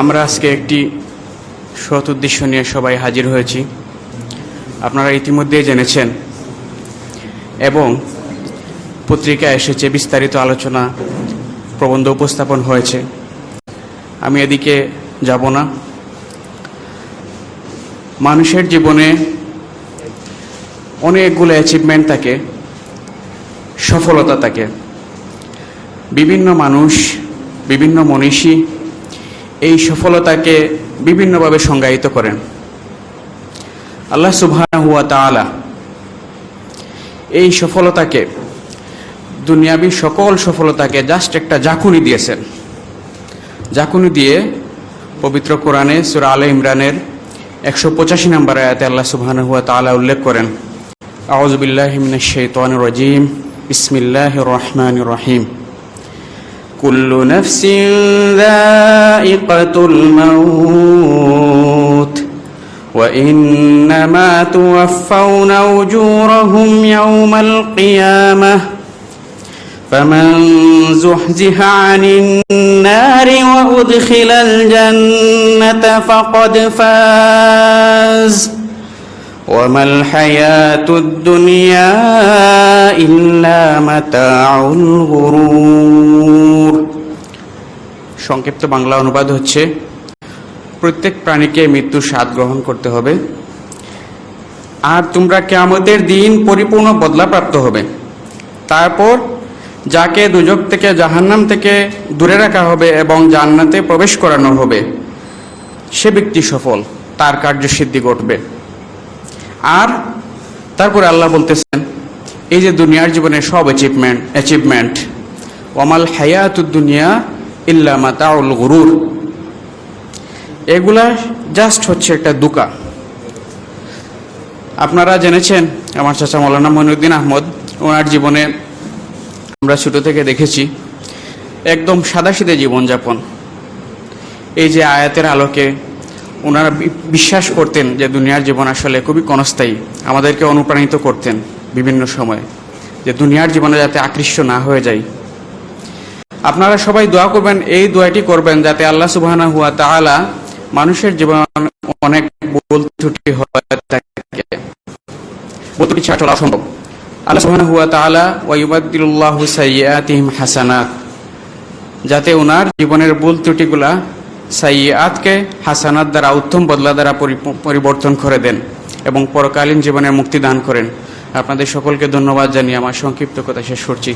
আমরা আজকে একটি সৎ উদ্দেশ্য নিয়ে সবাই হাজির হয়েছি। আপনারা ইতিমধ্যেই জেনেছেন এবং পত্রিকায় এসেছে বিস্তারিত আলোচনা, প্রবন্ধ উপস্থাপন হয়েছে। আমি এদিকে যাব না। মানুষের জীবনে অনেকগুলো অ্যাচিভমেন্ট থাকে, সফলতা থাকে। বিভিন্ন মানুষ, বিভিন্ন মনীষী এই সফলতাকে বিভিন্নভাবে সংজ্ঞায়িত করেন। আল্লাহ হুয়া তাআলা এই সফলতাকে, দুনিয়াবী সকল সফলতাকে জাস্ট একটা জাকুনি দিয়েছেন। জাকুনি দিয়ে পবিত্র কোরআনে সুরা আলে ইমরানের একশো পঁচাশি নম্বর আয়াতে আল্লাহ সুবহানাহু হুয়া তাআলা উল্লেখ করেন, আউযু বিল্লাহি মিনাশ শাইতানির রাজিম, বিসমিল্লাহির রহমানির রহিম। كل نفس ذائقة الموت وإنما توفون أجورهم يوم القيامة فمن زحزح عن النار وأدخل الجنة فقد فاز وما الحياة الدنيا إلا متاع الغرور সংক্ষিপ্ত বাংলা অনুবাদ হচ্ছে প্রত্যেক প্রাণীকে মৃত্যুর স্বাদ গ্রহণ করতে হবে আর তোমরা কেয়ামতের দিন পরিপূর্ণ বদলা প্রাপ্ত হবে তারপর যাকে দুজক থেকে জাহান্নাম থেকে দূরে রাখা হবে এবং জান্নাতে প্রবেশ করানো হবে সে ব্যক্তি সফল তার কার্যসিদ্ধি ঘটবে আর তারপরে আল্লাহ বলতেছেন এই যে দুনিয়ার জীবনে সব অ্যাচিভমেন্ট অ্যাচিভমেন্ট ওমাল হায়াতুদ দুনিয়া ইল্লা মাতাউল গুরুর। এগুলা জাস্ট হচ্ছে একটা দুকা। আপনারা জেনেছেন, আমার চাচা মৌলানা মইনুদ্দিন আহমদ, ওনার জীবনে আমরা ছোট থেকে দেখেছি, একদম সাদাসিদে জীবনযাপন। এই যে আয়াতের আলোকে ওনারা বিশ্বাস করতেন যে দুনিয়ার জীবন আসলে খুবই ক্ষণস্থায়ী, আমাদেরকে অনুপ্রাণিত করতেন। বিভিন্ন সময়, যে দুনিয়ার জীবনে যাতে আকৃষ্ট না হয়ে যায় আপনারা সবাই দোয়া করবেন, এই দোয়াটি করবেন যাতে আল্লাহ সুবহানা হুয়া তাআলা মানুষের জীবন অনেক ভুল ত্রুটি হয়ে থাকে। ভুল ছাড়া চলা যাতে ওনার জীবনের ভুল ত্রুটিগুলা সাইয়াতকে হাসানাত দ্বারা, উত্তম বদলা দ্বারা পরিবর্তন করে দেন এবং পরকালীন জীবনের মুক্তি দান করেন। আপনাদের সকলকে ধন্যবাদ জানিয়ে আমার সংক্ষিপ্ত কথা শেষ করছি।